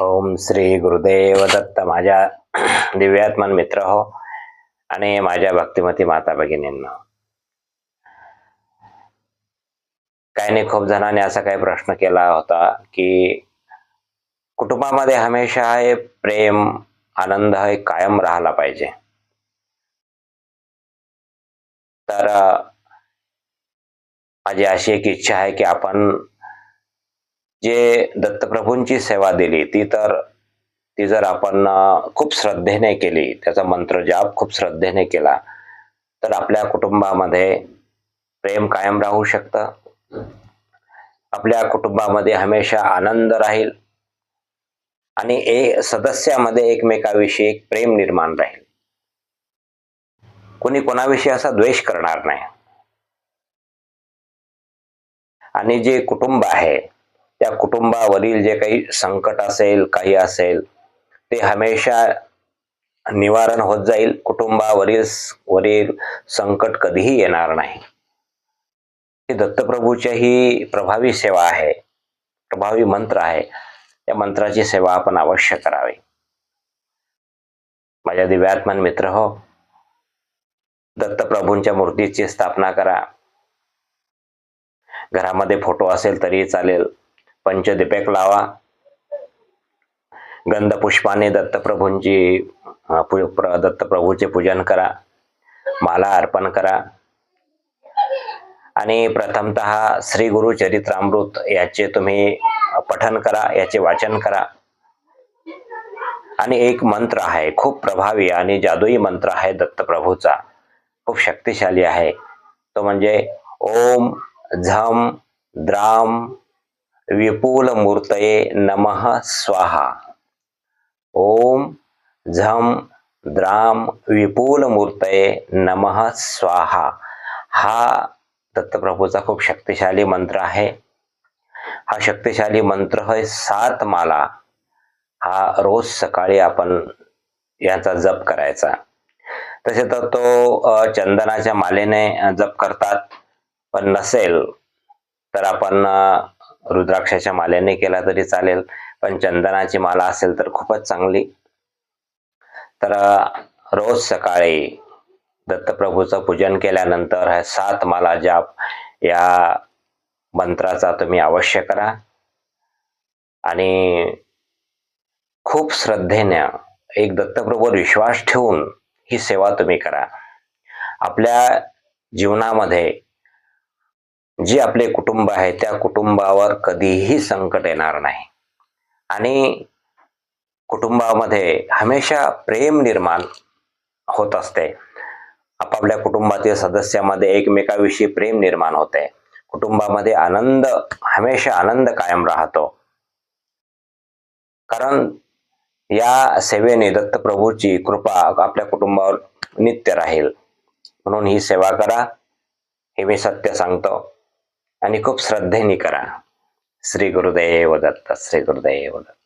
ओम श्री गुरुदेव दत्त माझ्या दिव्यात्मन मित्र हो आणि माझ्या भक्तिमती माता भगिनींना. काही नाही खूप जणांनी असा काही प्रश्न केला होता की कुटुंबामध्ये हमेशा हे प्रेम आनंद हे कायम राहिला पाहिजे. तर माझी अशी एक इच्छा आहे की आपण जे दत्तप्रभूंची सेवा दिली ती तर ती जर आपण खूप श्रद्धेने केली त्याचा मंत्र जाप खूप श्रद्धेने केला तर आपल्या कुटुंबामध्ये प्रेम कायम राहू शकतं. आपल्या कुटुंबामध्ये हमेशा आनंद राहील आणि ए सदस्यामध्ये एकमेकाविषयी एक प्रेम निर्माण राहील. कोणी कोणाविषयी असा द्वेष करणार नाही. आणि जे कुटुंब आहे त्या कुटुंबावरील जे काही संकट असेल काही असेल ते हमेशा निवारण होत जाईल. कुटुंबावरील वरील संकट कधीही येणार नाही. ही दत्तप्रभूच्या ही प्रभावी सेवा आहे प्रभावी मंत्र आहे. त्या मंत्राची सेवा आपण अवश्य करावी. माझ्या दिव्यात्मन मित्र हो दत्तप्रभूंच्या मूर्तीची स्थापना करा. घरामध्ये फोटो असेल तरी चालेल. पंचदीपक लावा. गंधपुष्पाने दत्तप्रभूंची प्र- दत्तप्रभूचे पूजन करा. माला अर्पण करा. आणि प्रथमतः श्री गुरु चरित्रामृत याचे तुम्ही पठन करा याचे वाचन करा. आणि एक मंत्र आहे खूप प्रभावी आणि जादुई मंत्र आहे दत्तप्रभूचा. खूप शक्तिशाली आहे. तो म्हणजे ओम झम द्राम विपुल मूर्तये नमः स्वाहा। ओम झम द्राम विपुल मूर्तये नमः स्वाहा। हा दत्तप्रभूचा खूप शक्तिशाली मंत्र आहे. हा शक्तिशाली मंत्र हे सात माला. हा रोज सकाळी आपण याचा जप करायचा. तसे तर तो चंदनाच्या मालेने जप करतात. पण नसेल तर आपण रुद्राक्षाच्या माल्याने केला तरी चालेल पण चंदनाची माला असेल तर खूपच चांगली. तर रोज सकाळी दत्तप्रभूचं पूजन केल्यानंतर हा सात माला जाप या मंत्राचा तुम्ही अवश्य करा. आणि खूप श्रद्धेने एक दत्तप्रभूवर विश्वास ठेवून ही सेवा तुम्ही करा. आपल्या जीवनामध्ये जे आपले कुटुंब आहे त्या कुटुंबावर कधीही संकट येणार नाही. आणि कुटुंबामध्ये हमेशा प्रेम निर्माण होत असते. आपापल्या कुटुंबातील सदस्यामध्ये एकमेकाविषयी प्रेम निर्माण होते. कुटुंबामध्ये आनंद हमेशा आनंद कायम राहतो. कारण या सेवेने दत्तप्रभूची कृपा आपल्या कुटुंबावर नित्य राहील. म्हणून ही सेवा करा. हे मी सत्य सांगतो. आणि खूप श्रद्धेने करा. श्री गुरुदेव दत्त श्री गुरुदेव दत्त.